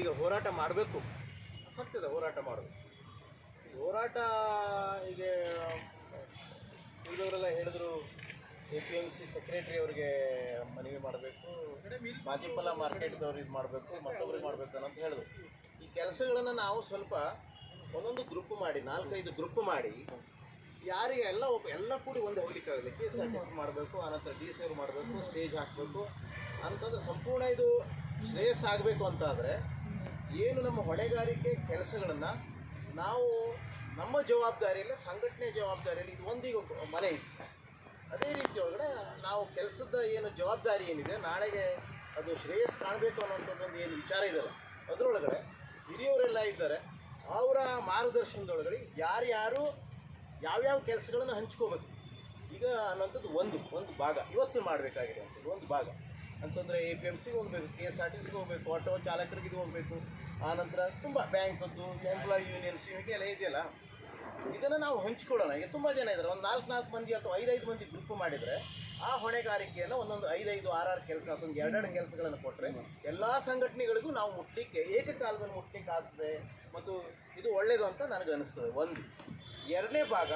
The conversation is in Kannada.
ಈಗ ಹೋರಾಟ ಮಾಡಬೇಕು. ಸತ್ಯದ ಹೋರಾಟ ಮಾಡೋದು. ಈ ಹೋರಾಟ ಈಗ, ಉಳಿದವರೆಲ್ಲ ಹೇಳಿದ್ರು A P M C secretary ಅವರಿಗೆ ಮನವಿ ಮಾಡಬೇಕು ಮಾಜಿಫಲ ಮಾರ್ಕೆಟ್ದವ್ರು ಇದು ಮಾಡಬೇಕು ಮತ್ತೊಬ್ರಿಗೆ ಮಾಡಬೇಕು ಅಂತ ಹೇಳಿದ್ರು. ಈ ಕೆಲಸಗಳನ್ನು ನಾವು ಸ್ವಲ್ಪ ಒಂದೊಂದು ಗ್ರೂಪ್ ಮಾಡಿ, ನಾಲ್ಕೈದು ಗ್ರೂಪ್ ಮಾಡಿ, ಯಾರಿಗೆ ಎಲ್ಲ ಒಬ್ಬ, ಎಲ್ಲ ಕೂಡಿ ಒಂದು ಹೋಗ್ಲಿಕ್ಕಾಗಲಿ K S R T C ಮಾಡಬೇಕು ಆನಂತರ ಡಿ ಸಿ ಅವ್ರು ಮಾಡಬೇಕು ಸ್ಟೇಜ್ ಹಾಕಬೇಕು, ಅಂತಂದ್ರೆ ಸಂಪೂರ್ಣ ಇದು ಶ್ರೇಯಸ್ ಆಗಬೇಕು ಅಂತಾದರೆ ಏನು ನಮ್ಮ ಹೊಣೆಗಾರಿಕೆ ಕೆಲಸಗಳನ್ನು ನಾವು ನಮ್ಮ ಜವಾಬ್ದಾರಿಯಲ್ಲಿ ಸಂಘಟನೆ ಜವಾಬ್ದಾರಿಯಲ್ಲಿ ಇದು ಒಂದೀಗ ಮನೆ ಇದೆ. ಅದೇ ರೀತಿ ಒಳಗಡೆ ನಾವು ಕೆಲಸದ ಏನು ಜವಾಬ್ದಾರಿ ಏನಿದೆ, ನಾಳೆಗೆ ಅದು ಶ್ರೇಯಸ್ ಕಾಣಬೇಕು ಅನ್ನೋಂಥದ್ದೊಂದು ಏನು ವಿಚಾರ ಇದೆಯಲ್ಲ ಅದರೊಳಗಡೆ ಹಿರಿಯವರೆಲ್ಲ ಇದ್ದಾರೆ. ಅವರ ಮಾರ್ಗದರ್ಶನದೊಳಗಡೆ ಯಾರ್ಯಾರು ಯಾವ್ಯಾವ ಕೆಲಸಗಳನ್ನು ಹಂಚ್ಕೋಬೇಕು? ಈಗ ಅನ್ನೋಂಥದ್ದು ಒಂದು ಒಂದು ಭಾಗ. ಇವತ್ತು ಮಾಡಬೇಕಾಗಿದೆ ಅಂಥದ್ದು ಒಂದು ಭಾಗ. ಅಂತಂದರೆ ಎ ಪಿ ಎಂ ಸಿಗೆ ಹೋಗಬೇಕು ಕೆ ಎಸ್ ಆರ್ ಟಿ ಸಿಗೆ ಹೋಗಬೇಕು ಆಟೋ ಚಾಲಕರಿಗೆ ಇದು ಹೋಗಬೇಕು. ಆನಂತರ ತುಂಬ ಬ್ಯಾಂಕದ್ದು ಎಂಪ್ಲಾಯಿ ಯೂನಿಯನ್ಸ್ ಎಲ್ಲ ಇದೆಯಲ್ಲ, ಇದನ್ನು ನಾವು ಹಂಚ್ಕೊಳ್ಳೋಣ. ಈಗ ತುಂಬ ಜನ ಇದ್ದಾರೆ ಒಂದು ನಾಲ್ಕು ನಾಲ್ಕು ಮಂದಿ ಅಥವಾ ಐದೈದು ಮಂದಿ ಗ್ರೂಪ್ ಮಾಡಿದರೆ ಆ ಹೊಣೆಗಾರಿಕೆಯನ್ನು ಒಂದೊಂದು ಐದೈದು ಆರಾರು ಕೆಲಸ ಅಥವಾ ಎರಡೆರಡು ಕೆಲಸಗಳನ್ನು ಕೊಟ್ಟರೆ ಎಲ್ಲ ಸಂಘಟನೆಗಳಿಗೂ ನಾವು ಮುಟ್ಟಲಿಕ್ಕೆ ಏಕಕಾಲದಲ್ಲಿ ಮುಟ್ಟಲಿಕ್ಕೆ ಆಗ್ತದೆ. ಮತ್ತು ಇದು ಒಳ್ಳೆಯದು ಅಂತ ನನಗೆ ಅನಿಸ್ತದೆ ಒಂದು, ಎರಡನೇ ಭಾಗ